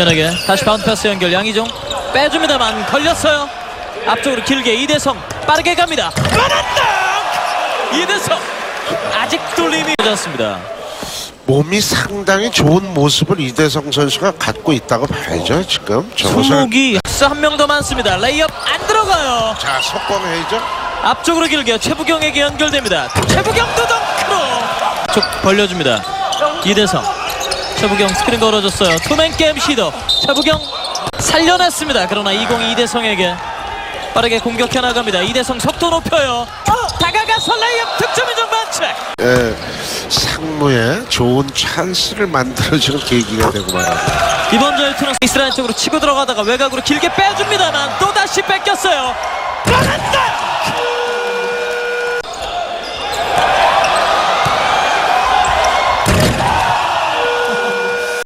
연에게 다시 바운드 패스 연결. 양희종 빼줍니다만 걸렸어요. 앞쪽으로 길게 이대성 빠르게 갑니다. 뻔한다! 이대성 아직 뚫림이 늦었습니다. 몸이 상당히 좋은 모습을 이대성 선수가 갖고 있다고 봐야죠 지금. 수목이 한 명 더 많습니다. 레이업 안 들어가요. 자 속공해야죠 앞쪽으로 길게 최부경에게 연결됩니다. 최부경도 덩크로 쪽 벌려줍니다. 이대성 최부경 스크린 걸어줬어요. 투맨 게임 시도. 최부경 살려냈습니다. 그러나 20 이대성에게 빠르게 공격해 나갑니다. 이대성 속도 높여요. 다가가서 레이업 득점 인정 반칙. 예, 상무에 좋은 찬스를 만들어주는 계기가 되고 말합니다 이번 저일투는 이스라엘 쪽으로 치고 들어가다가 외곽으로 길게 빼줍니다만 또 다시 뺏겼어요. 뻔한다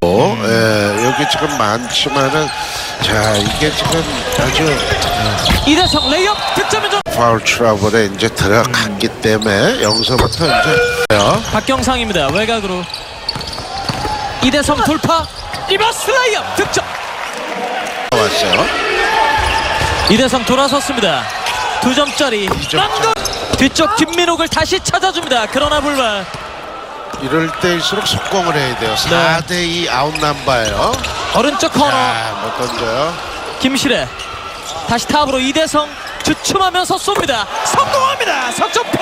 어, 예, 여기 지금 많지만은 자 이게 지금 아주 이대성 레이업 득점 인정 파울 트러블에 이제 들어갔기 때문에 여기서부터 이제 요 박경상입니다. 외곽으로 이대성 돌파 리버스 라이업 득점. 왔어요 이대성 돌아섰습니다. 두 점짜리 점 런던 뒤쪽 김민옥을 다시 찾아줍니다. 그러나 불발 이럴 때일수록 속공을 해야 돼요 네. 4대2 아웃 남바예요 오른쪽 코너 자못 던져요 김실애 다시 탑으로 이대성 주춤하면서 쏩니다. 성공합니다. 석점포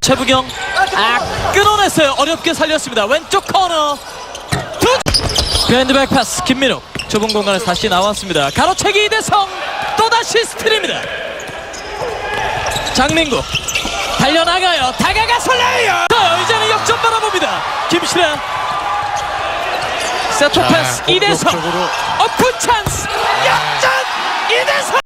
최부경 아 끊어냈어요. 어렵게 살렸습니다. 왼쪽 코너 두 비하인드 백 패스 김민욱 좁은 공간에서 다시 나왔습니다. 가로채기 이대성 또다시 스틸입니다. 장민국 달려나가요. 다가가서 레이어 이제는 역전 바라봅니다. 김실애 세터 패스 이대성. 오픈 찬스. 아. 역전 이대성.